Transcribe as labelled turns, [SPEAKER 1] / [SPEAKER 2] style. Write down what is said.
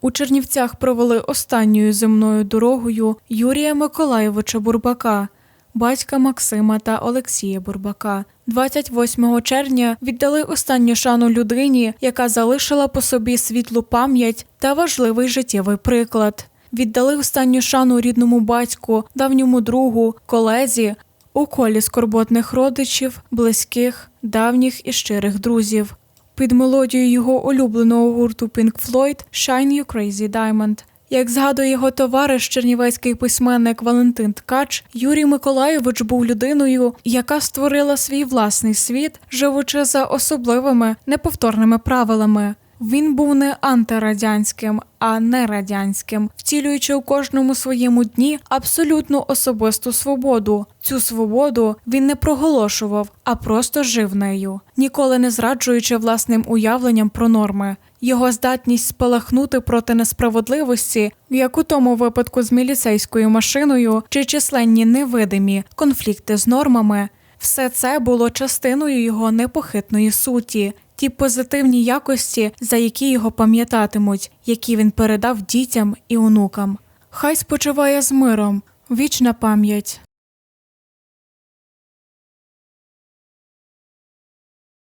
[SPEAKER 1] У Чернівцях провели останньою земною дорогою Юрія Миколайовича Бурбака, батька Максима та Олексія Бурбака. 28 червня віддали останню шану людині, яка залишила по собі світлу пам'ять та важливий життєвий приклад. Віддали останню шану рідному батьку, давньому другу, колезі, у колі скорботних родичів, близьких, давніх і щирих друзів. Під мелодію його улюбленого гурту Pink Floyd «Shine You Crazy Diamond». Як згадує його товариш, чернівецький письменник Валентин Ткач, Юрій Миколайович був людиною, яка створила свій власний світ, живучи за особливими неповторними правилами. Він був не антирадянським, а не радянським, втілюючи у кожному своєму дні абсолютну особисту свободу. Цю свободу він не проголошував, а просто жив нею, ніколи не зраджуючи власним уявленням про норми. Його здатність спалахнути проти несправедливості, як у тому випадку з міліцейською машиною, чи численні невидимі конфлікти з нормами, все це було частиною його непохитної суті, ті позитивні якості, за які його пам'ятатимуть, які він передав дітям і онукам. Хай спочиває з миром, вічна пам'ять.